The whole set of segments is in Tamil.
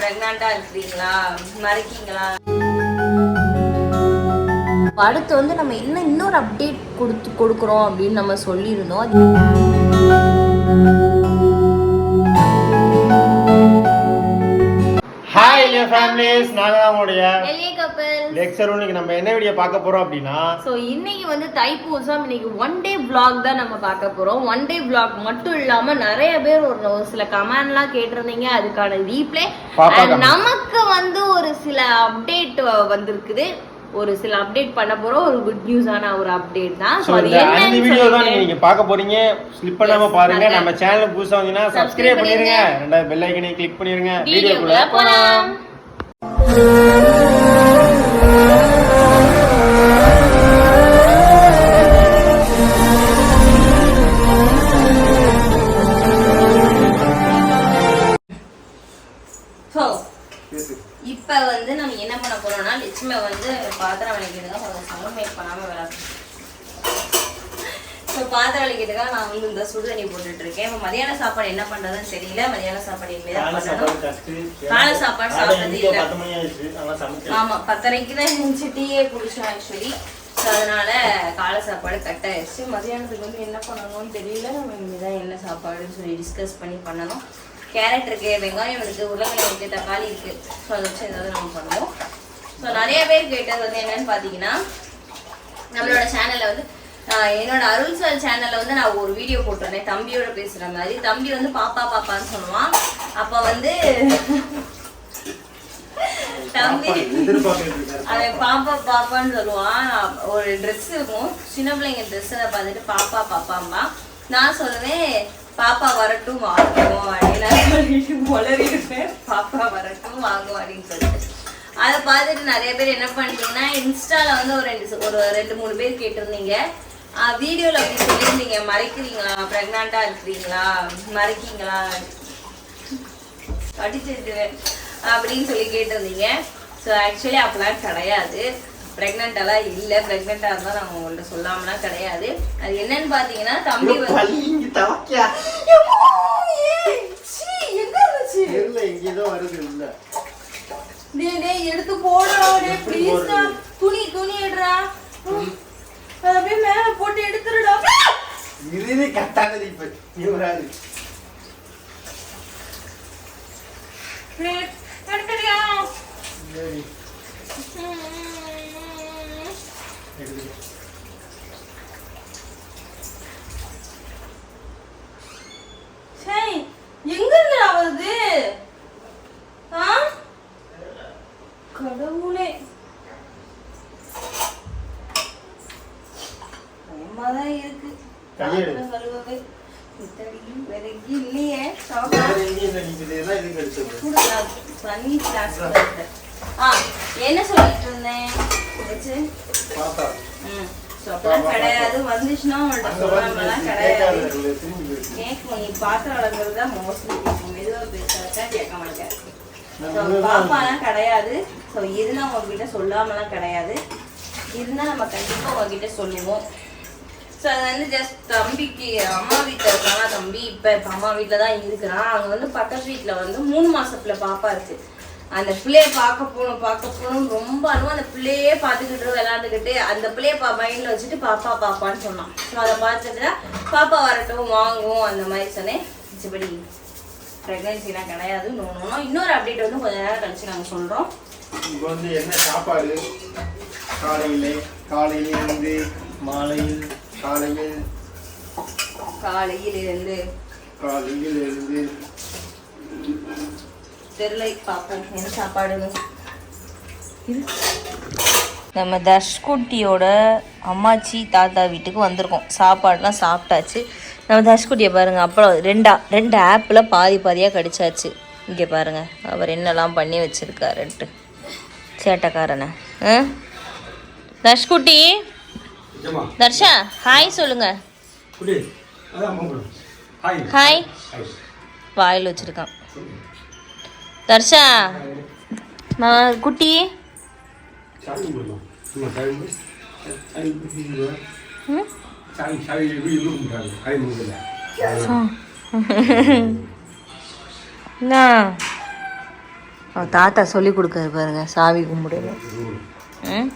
ப்ரெக்னெண்டா இருக்கிறீங்களா? மறைக்கீங்களா? அடுத்து வந்து நம்ம இன்னும் இன்னொரு அப்டேட் கொடுத்து கொடுக்குறோம் அப்படின்னு நம்ம சொல்லியிருந்தோம். ஃபேமிலிஸ் நாங்கள் தான் உங்களுடைய லெக்சர் இன்னைக்கு நம்ம என்ன வீடியோ பார்க்க போறோம் அப்படின்னா ஸோ இன்னைக்கு வந்து தைப்பூசம் இன்னைக்கு ஒன் டே vlog தான் நம்ம பார்க்க போறோம். ஒன் டே vlog மட்டும் இல்லாம நிறைய பேர் ஒரு ஒரு சில கமெண்ட்லாம் கேட்டிருந்தீங்க. அதுக்கான ரீப்ளே. நமக்கு வந்து ஒரு சில அப்டேட் வந்திருக்குது. ஒரு சில அப்டேட் பண்ண போறோம். ஒரு குட் நியூஸான ஒரு அப்டேட் தான். ஸோ அது என்னன்னு வீடியோ தான் நீங்க பார்க்க போறீங்க. ஸ்லிப் பண்ணாம பாருங்க. நம்ம சேனல் புதுசா வந்தீங்கன்னா Subscribe சப்ஸ்கிரைப் பண்ணிருங்க. ரெண்டாவது பெல் ஐக்கனை கிளிக் பண்ணிருங்க. வீடியோக்குள்ள போலாம். இப்போ வந்து நம்ம என்ன பண்ண போறோம்னா லட்சுமி வந்து பாத்திரம் சவுண்ட் மேக் பண்ணாமல் விளாட்றோம் ஸோ பாத்திரம் வலிக்கிறதுக்காக நான் வந்து இந்த சுடுதண்ணி போட்டுட்டு இருக்கேன் இப்போ மதியான சாப்பாடு என்ன பண்றதுன்னு தெரியல. மதியான சாப்பாடு இனிமே தான் பண்ணணும். காலை சாப்பாடு சாப்பிட்டது இல்லை. ஆமா பத்தரைக்கு தான் இருந்துச்சு டீயே குடிச்சோம் ஆக்சுவலி ஸோ அதனால காலை சாப்பாடு கட் ஆயிடுச்சு. மதியானத்துக்கு வந்து என்ன பண்ணணும்னு தெரியல. நம்ம இனிமேதான் என்ன சாப்பாடுன்னு சொல்லி டிஸ்கஸ் பண்ணி பண்ணணும். கேரட் இருக்கு வெங்காயம் இருக்கு உருளைக்கிழங்கு இருக்கு தக்காளி இருக்கு. ஸோ அதை வச்சு ஏதாவது நம்ம பண்ணுவோம். ஸோ நிறைய பேர் கேட்டது வந்து என்னன்னு பார்த்தீங்கன்னா நம்மளோட சேனல்ல வந்து என்னோட அருள் சார் சேனல்ல வந்து நான் ஒரு வீடியோ போட்டிருந்தேன். தம்பியோட பேசுற மாதிரி. தம்பி வந்து பாப்பா பாப்பான்னு சொல்லுவான். அப்ப வந்து தம்பி அவன் பாப்பா பாப்பான்னு சொல்லுவான். ஒரு ட்ரெஸ் இருக்கும். சின்ன பிள்ளைங்க ட்ரெஸ்ஸை பார்த்துட்டு பாப்பா பாப்பாம்பா. நான் சொல்லுவேன் பாப்பா வரட்டும் வாங்குவோம் அப்படின்னு இருப்பேன் பாப்பா வரட்டும் வாங்குவோம் அப்படின்னு சொல்லிட்டு. அதை பார்த்துட்டு நிறைய பேர் என்ன பண்ணிட்டீங்கன்னா இன்ஸ்டால வந்து ஒரு ரெண்டு ஒரு ரெண்டு மூணு பேர் கேட்டிருந்தீங்க. வீடியோவில் அப்படி சொல்லியிருந்தீங்க. மறைக்கிறீங்களா? ப்ரெக்னெண்டா இருக்கிறீங்களா? மறைக்கீங்களா? அடிச்சிருக்கிறேன் அப்படின்னு சொல்லி கேட்டிருந்தீங்க. ஸோ ஆக்சுவலி அப்படிலாம் கிடையாது. ப்ரெக்னென்ட் எல்லாம் இல்லை. ப்ரெக்னெண்ட்டாக இருந்தால் நாங்கள் உங்கள்ட்ட சொல்லாமலாம் கிடையாது. அது என்னன்னு பார்த்தீங்கன்னா தம்பி வந்து ஏய், சீ, எங்க இருந்துச்சு? டேய், டேய், எடுத்து போடுறா, டேய், please டா. துணி துணி எடுறா ம். அதை அப்படியே மேல போட்டு எடுத்துருடா டேய், எடுத்துடுயா. ம். சரி எங்க இருந்து வருது ஆ கடவுளே பயமாதான் இருக்கு கையெடு. பாத்திரம் கழுவவே இத்தனைக்கும் விலகி இல்லையே சாப்பாடு கொடுங்க, தண்ணி flask ல இருக்கு. ஆ என்ன சொல்லிட்டு இருந்தேன் வச்சு ம் so அப்படிலாம் கிடையாது வந்துச்சுன்னா உங்கள்ட்ட சொல்லாமலாம் கிடையாது கேட்கும் நீ பாத்திரம் வளர்க்குறது தான் மோஸ்ட்லி கேட்கும் மெதுவாக பேசுறதா கேட்க மாட்டேன் ஸோ பாப்பாலாம் கிடையாது ஸோ இருந்தால் உங்ககிட்ட சொல்லாமலாம் கிடையாது இருந்தால் நம்ம கண்டிப்பாக உங்ககிட்ட சொல்லுவோம் ஸோ அது வந்து ஜஸ்ட் தம்பிக்கு அம்மா வீட்டில் இருக்கானா தம்பி இப்போ இப்போ அம்மா வீட்டில் தான் இருக்கிறான் அங்கே வந்து பக்கத்து வீட்டில் வந்து மூணு மாசத்துல பாப்பா இருக்கு. அந்த பிள்ளைய பார்க்க போகணும் பார்க்க போகணும் ரொம்ப அழுவும். அந்த பிள்ளையே பார்த்துக்கிட்டு விளாண்டுக்கிட்டு அந்த பிள்ளைய பா மைண்டில் வச்சுட்டு பாப்பா பாப்பான்னு சொன்னான். ஸோ அதை பார்த்துட்டு பாப்பா வரட்டும் வாங்குவோம் அந்த மாதிரி சொன்னேன். மிச்சபடி ப்ரெக்னென்சிலாம் கிடையாது. நோனோம் இன்னொரு அப்டேட் வந்து கொஞ்ச நேரம் கழிச்சு நாங்கள் சொல்கிறோம் இப்போ வந்து என்ன சாப்பாடு? காலையில் காலையில் இருந்து மாலையில் காலையில்? காலையில் இருந்து காலையில் இருந்து தெருளை பார்ப்போம் என்ன சாப்பாடுன்னு நம்ம தர்ஷ்குட்டியோட அம்மாச்சி தாத்தா வீட்டுக்கு வந்திருக்கோம். சாப்பாடுலாம் சாப்பிட்டாச்சு. நம்ம தர்ஷ்குட்டியை பாருங்க அப்புறம் ரெண்டா ரெண்டு ஆப்பில் பாதி பாதியாக கடிச்சாச்சு. இங்கே பாருங்க அவர் என்னெல்லாம் பண்ணி வச்சிருக்காருன்ட்டு. சேட்டைக்காரனை. ஆ? தர்ஷ்குட்டி? தர்ஷா ஹாய் சொல்லுங்க. ஹாய் வாயில் வச்சிருக்கான். தர்ஷா குட்டி. தாத்தா சொல்லி கொடுக்காரு பாருங்க சாமி கும்பிடுங்க ம்?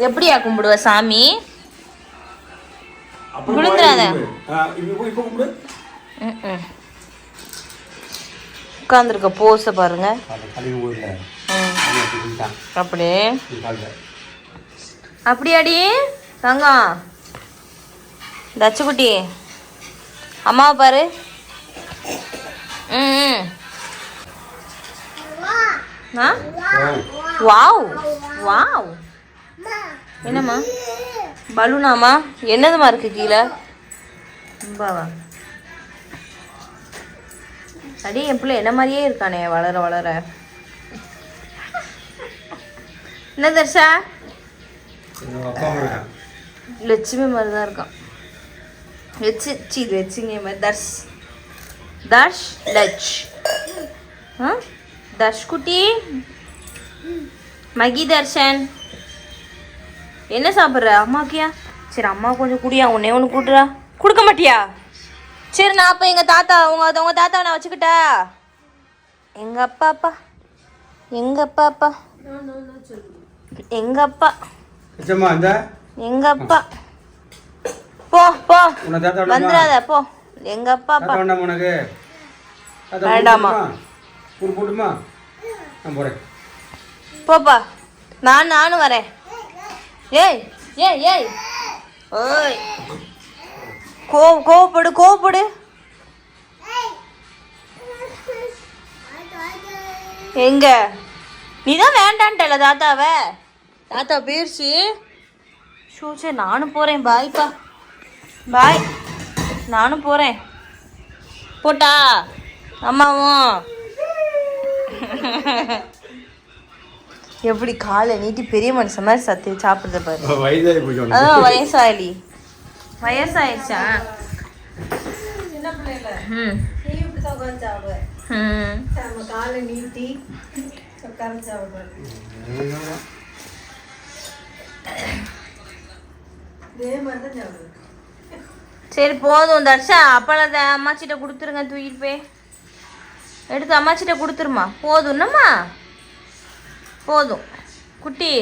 எப்படியா கும்பிடுவ சாமி? விழுந்துடாத உட்காந்துருக்க போஸை பாருங்க. ம். அப்படியே. அப்படியாடி தங்கம் தச்சுக்குட்டி அம்மாவை பாரு. ம். ஆ? வாவ். வாவ். என்னம்மா? பலூனாமா என்னதுமா இருக்கு கீழே? பாவா அடி என் பிள்ளை என்ன மாதிரியே இருக்கானே வளர வளர. என்ன தர்ஷா? லட்சுமி மாதிரி தான் இருக்கான். லட்சு சி லட்சுமி மாதிரி. தர்ஷ். தர்ஷ் லட்ச் ஆ? தர்ஷ் குட்டி. மகி தர்ஷன். என்ன சாப்பிட்ற அம்மாக்கியா சரி அம்மா கொஞ்சம் குடியா உன்னே ஒன்று கூட்டுறா. கொடுக்க மாட்டியா? சரி நான் அப்போ எங்கள் தாத்தா உங்க உங்க தாத்தாவை நான் வச்சுக்கிட்டா? எங்கள் அப்பா அப்பா. எங்கள் அப்பா அப்பா. எங்கள் அப்பா. எங்கள் அப்பா. போ போ. தாத்தா? வந்துடாத போ. எங்கள் அப்பா அப்பா. தாத்தா வேண்டாமா உனக்கு? தாத்தா வேண்டாமா. போட்டுமா? நான் போகிறேன் போப்பா. நான் நானும் வரேன். ஏய் ஏய் ஏய். ஓய். கோ கோவப்படு கோவப்படு. எங்க? நீ தான் வேண்டான்ட்டல தாத்தாவ. தாத்தா போயிருச்சு ஷோ சரி நானும் போகிறேன் பாய்ப்பா பாய் நானும் போகிறேன் போட்டா. அம்மாவும். எப்படி காலை நீட்டி பெரிய மனுஷன் மாதிரி சத்தி சாப்பிடுறது பாரு. வயதாகி போய் அதான் வயசாயலி வயசாயிடுச்சா? ம். ம். காலை நீட்டி உட்காந்து சாப்பிடுறது இதே மாதிரி தான் சாப்பிடுறது சரி போதும் தர்ஷா. அப்பளத்தை அம்மாச்சிட்ட கொடுத்துருங்க தூக்கிட்டு போய். எடுத்து அம்மாச்சிட்ட கொடுத்துருமா? போதும் குட்டி.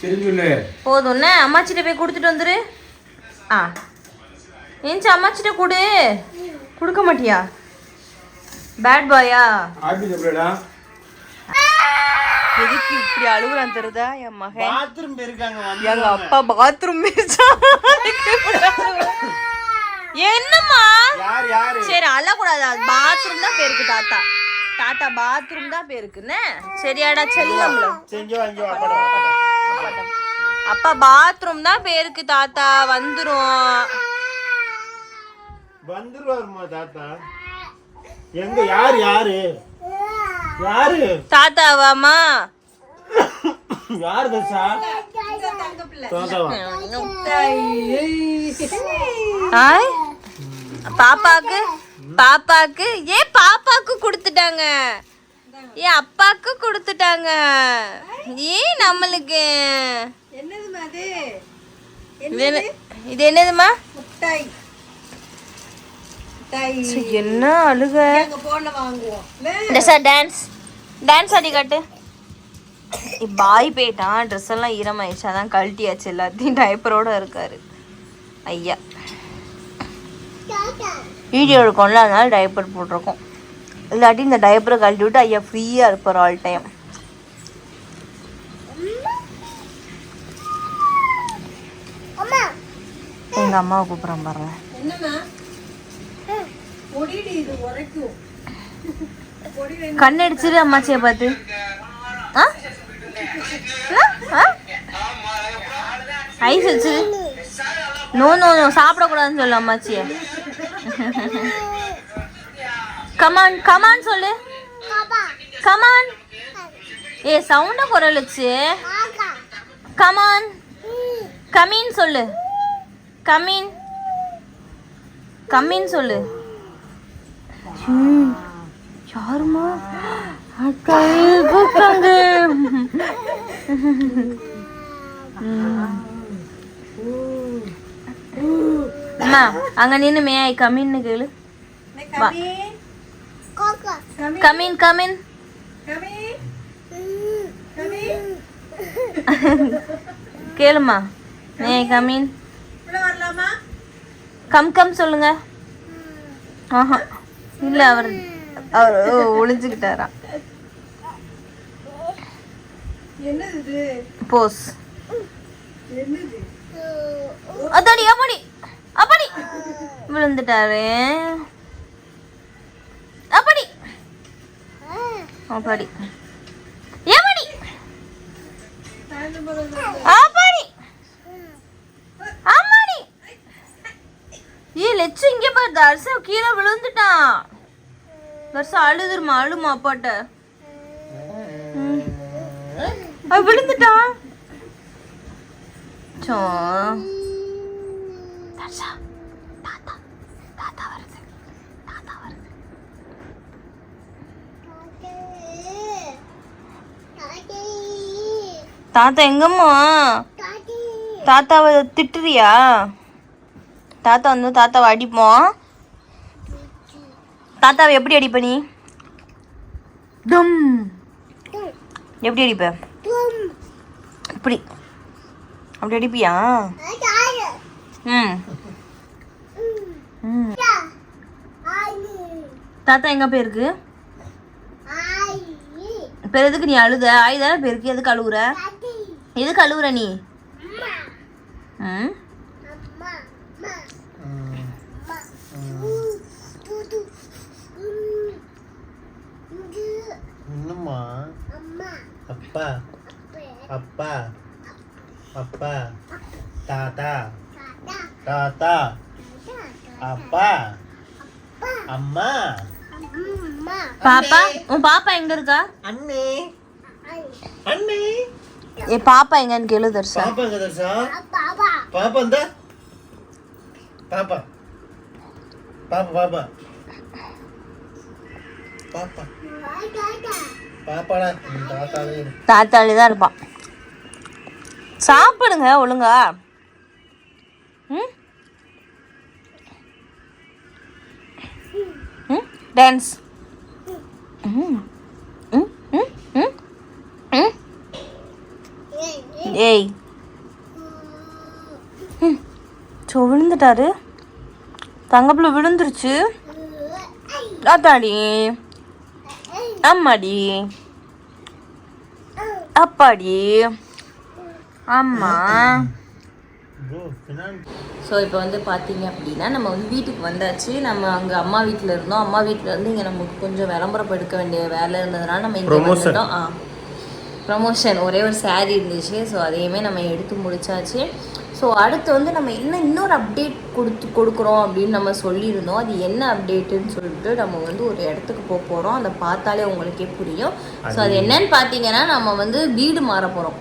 சரி சொல்லு. போதும்ண்ணே அம்மாச்சிட்ட போய் கொடுத்துட்டு வந்துரு. ஆ. ஏஞ்சி அம்மாச்சிட்ட கொடு. கொடுக்க மாட்டியா? பேட் பாயா ஆபீஸ் எப்படிடா? எதுக்கு இப்படி அழுகுறான் தெரியுதா? என் மகன். பாத்ரூம் போயிருக்காங்க எங்க அப்பா பாத்ரூம் என்னம்மா? யார் யாரு? சரி அழக்கூடாது. பாத்ரூம் தான் பேருக்கு தாத்தா. தாத்தா பாத்ரூம் தான் பேருக்குன்னு சரியாடா செல்லம்ல அப்பா பாத்ரூம் தான் பேருக்கு தாத்தா. வந்துரும். வந்துருவாருமா தாத்தா. எங்க யாரு யாரு? யாரு? தாத்தாவாமா யாரு தசா? தாத்தாவா? பாப்பாக்கு பாப்பாக்கு ஏன் பாப்பாக்கு கொடுத்துட்டாங்க? ஏன் அப்பாக்கு கொடுத்துட்டாங்க? ஏன் நம்மளுக்கு? என்னதுமா இது என்ன- இது என்னதுமா முட்டாய். என்ன அழுக. டெஸா டான்ஸ் டான்ஸ் ஆடி காட்டு. பாய் போயிட்டான் ட்ரெஸ் எல்லாம் ஈரமாயிடுச்சு. அதான் கழட்டியாச்சு எல்லாத்தையும். டைப்பரோட இருக்காரு. ஐயா. வீடியோ எடுக்கோம்ல அதனால டைப்பர் போட்டிருக்கோம். இல்லாட்டி இந்த டைப்பரை கழட்டி விட்டு ஐயா ஃப்ரீயாக இருப்பார் ஆல் டைம் எங்கள் அம்மாவை கூப்பிட்றேன் பாருங்க என்னம்மா பொடிடி இது உரைக்கும் பொடி வேணும் கண் அடிச்சிரு அம்மாச்சியை பார்த்து. ஆ? ஆ? ஐஸ் வச்சு நோ நோ நோ சாப்பிடக்கூடாதுன்னு சொல்லு அம்மாச்சிய. கமான் கமான் சொல்லு. கமான் ஏ சவுண்ட குரலுச்சு கமான் கமீன் சொல்லு. கமீன் கம்மின்னு சொல்லு. யாருமா? கூப்பிட்டாங்க. அம்மா அங்க நின்று மே ஐ கம்மின்னு கேளு. மே கமின் கமின் கேளுமா. ஏ கமின் கம் கம் சொல்லுங்க. ஆஹா. இல்ல அவர் அவர் ஒளிஞ்சுக்கிட்டாராம் போஸ். அதாடி அப்பாடி அப்பாடி விழுந்துட்டாரு. அப்பாடி அப்பாடி ஏமாடி ஆப்பாடி ஏ லெச்சு இங்க பாரு தர்சா கீழே விழுந்துட்டான். தர்சா அழுதுருமா அழுமா அப்பாட்ட. விழுந்துட்டான். சோ. தர்சா தாத்தா தாத்தா வருது தாத்தா வருது. தாத்தா எங்கம்மா? தாத்தாவை திட்டுறியா? தாத்தா வந்து தாத்தாவை அடிப்போம். தாத்தாவை எப்படி அடிப்ப நீ? டும். எப்படி அடிப்ப? இப்படி. அப்படி அடிப்பியா? ம். ம். தாத்தா எங்க போயிருக்கு? இப்போ எதுக்கு நீ அழுத? ஆய் தானே போயிருக்கு. எதுக்கு அழுகுற எதுக்கு அழுகுற நீ? ம் என்னம்மா அப்பா அப்பா அப்பா தாத்தா தாத்தா அப்பா அம்மா பாப்பா உன் பாப்பா எங்க இருக்கா? அண்ணே. அண்ணே. ஏ பாப்பா எங்கன்னு கேளு தர்ஷா. பாப்பா எங்க தர்ஷா? பாப்பா. இந்த. பாப்பா. பாப்பா பாப்பா. பாப்பா. பாப்பாடா. இரு. தாத்தாளி தான் இருப்பான். சாப்பிடுங்க ஒழுங்கா. ம்? ம் டான்ஸ் ஏய். So so விழுந்துட்டாரு. தங்கப்பில் விழுந்துருச்சு. தாத்தாடி அம்மாடி. அப்பாடி. அம்மா. ஸோ இப்போ வந்து பார்த்தீங்க அப்படின்னா நம்ம வந்து வீட்டுக்கு வந்தாச்சு. நம்ம அங்கே அம்மா வீட்டில் இருந்தோம். அம்மா வீட்டில் இருந்து இங்கே நமக்கு கொஞ்சம் விளம்பரம் எடுக்க வேண்டிய வேலை இருந்ததுனால நம்ம இங்கே. வந்துட்டோம் ஆ. ப்ரமோஷன் ஒரே ஒரு saree இருந்துச்சு. ஸோ அதையுமே நம்ம எடுத்து முடிச்சாச்சு. ஸோ அடுத்து வந்து நம்ம என்ன இன்னொரு அப்டேட் கொடுத்து கொடுக்குறோம் அப்படின்னு நம்ம சொல்லியிருந்தோம். அது என்ன அப்டேட்டுன்னு சொல்லிட்டு நம்ம வந்து ஒரு இடத்துக்கு போக போகிறோம் அதை பார்த்தாலே உங்களுக்கே புரியும். ஸோ அது என்னன்னு பார்த்தீங்கன்னா நம்ம வந்து வீடு மாற போகிறோம்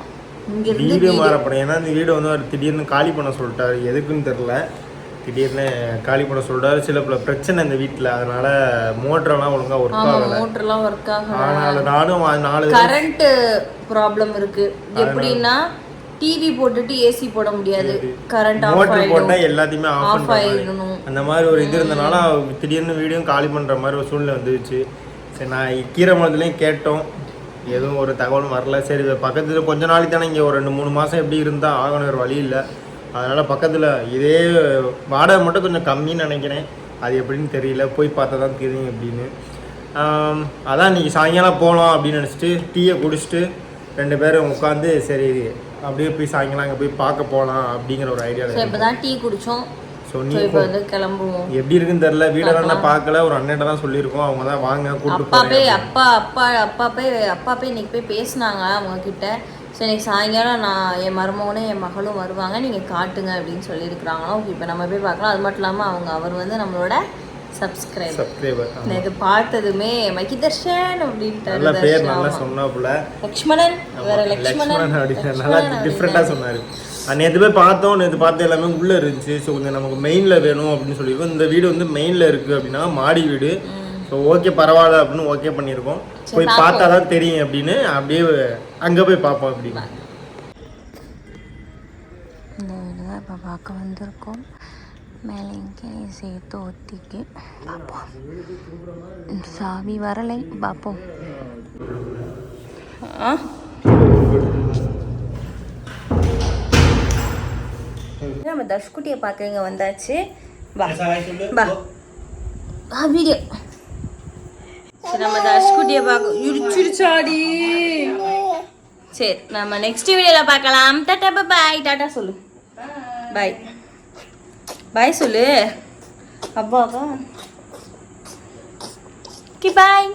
வீடு மாறப்படும் ஏன்னா இந்த வீடு வந்து அவர் திடீர்னு காலி பண்ண சொல்லிட்டாரு. எதுக்குன்னு தெரில திடீர்னு காலி பண்ண சொல்லிட்டாரு. சில பல பிரச்சனை இந்த வீட்டில் அதனால மோட்டரெல்லாம் ஒழுங்கா ஒர்க் ஆகலை. மோட்டர்லாம் ஒர்க் ஆகல. அதனால நானும் நாலு கரண்ட் ப்ராப்ளம் இருக்கு. எப்படின்னா டிவி போட்டுட்டு ஏசி போட முடியாது. கரண்ட் ஆஃப் மோட்டர் ஆயிடும். எல்லாத்தையுமே ஆஃப் ஆயிடணும். அந்த மாதிரி ஒரு இது இருந்தனால திடீர்னு வீடியும் காலி பண்ணுற மாதிரி ஒரு சூழ்நிலை வந்துச்சு சரி நான் கீரமலத்துலேயும் கேட்டோம். எதுவும் ஒரு தகவலும் வரல. சரி பக்கத்தில் கொஞ்ச நாளைக்கு தானே இங்கே ஒரு ரெண்டு மூணு மாதம் எப்படி இருந்தால் ஆகணும் ஒரு வழி இல்லை. அதனால் பக்கத்தில் இதே வாடகை மட்டும் கொஞ்சம் கம்மின்னு நினைக்கிறேன். அது எப்படின்னு தெரியல. போய் பார்த்தா தான் தெரியும் அப்படின்னு அதான் இன்றைக்கி சாயங்காலம் போகலாம் அப்படின்னு நினச்சிட்டு டீயை குடிச்சிட்டு ரெண்டு பேரும் உட்காந்து சரி அப்படியே போய் சாயங்காலம் அங்கே போய் பார்க்க போகலாம் அப்படிங்கிற ஒரு ஐடியா இப்போ தான் டீ குடித்தோம் ஸோ நீ இப்போ வந்து கிளம்புவோம். எப்படி இருக்குன்னு தெரியல. வீடெல்லாம் நான் பார்க்கல. ஒரு அண்ணன் தான் சொல்லியிருக்கோம். அவங்க தான் வாங்க கூட்டு அப்பா போய் அப்பா அப்பா அப்பா போய் அப்பா போய் இன்னைக்கு போய் பேசினாங்க அவங்க கிட்ட ஸோ இன்னைக்கு சாயங்காலம் நான் என் மருமகனும் என் மகளும் வருவாங்க. நீங்கள் காட்டுங்க அப்படின்னு சொல்லியிருக்கிறாங்களோ இப்போ நம்ம போய் பார்க்கலாம். அது மட்டும் இல்லாமல் அவங்க அவர் வந்து நம்மளோட சப்ஸ்கிரைபர் சப்ஸ்கிரைபர் இது பார்த்ததுமே மகிதர்ஷன் நல்ல பேர் அப்படின்ட்டு நல்லா. சொன்னாப்புல. லக்ஷ்மணன். வேற லக்ஷ்மணன் அப்படின்னு நல்லா டிஃப்ரெண்ட்டாக சொன்னார். நேற்று போய் பார்த்தோம் நேற்று பார்த்து எல்லாமே உள்ளே இருந்துச்சு. ஸோ கொஞ்சம் நமக்கு மெயினில் வேணும் அப்படின்னு சொல்லியிருக்கோம். இந்த வீடு வந்து மெயினில் இருக்குது அப்படின்னா மாடி வீடு. ஸோ ஓகே பரவாயில்ல அப்படின்னு ஓகே பண்ணியிருக்கோம். போய் பார்த்தா தான் தெரியும் அப்படின்னு அப்படியே அங்கே போய் பார்ப்போம் அப்படின்னு. இப்போ பார்க்க வந்திருக்கோம். மேலே எங்கேயும் சேர்த்து ஒத்திக்கு பார்ப்போம். சாமி வரலை பார்ப்போம். ஆ? நம்ம தர்ஷ்குட்டியை பார்க்க இங்கே வந்தாச்சு. வா. வா. ஆ வீடியோ. நம்ம தர்ஷ்குட்டியை பார்க்க இடிச்சிருச்சாடி. சரி நம்ம நெக்ஸ்ட் வீடியோவில் பார்க்கலாம். டாட்டா பாய் டாட்டா சொல்லு. பாய் பாய் சொல்லு அப்பாக்கா ஓகே பாய்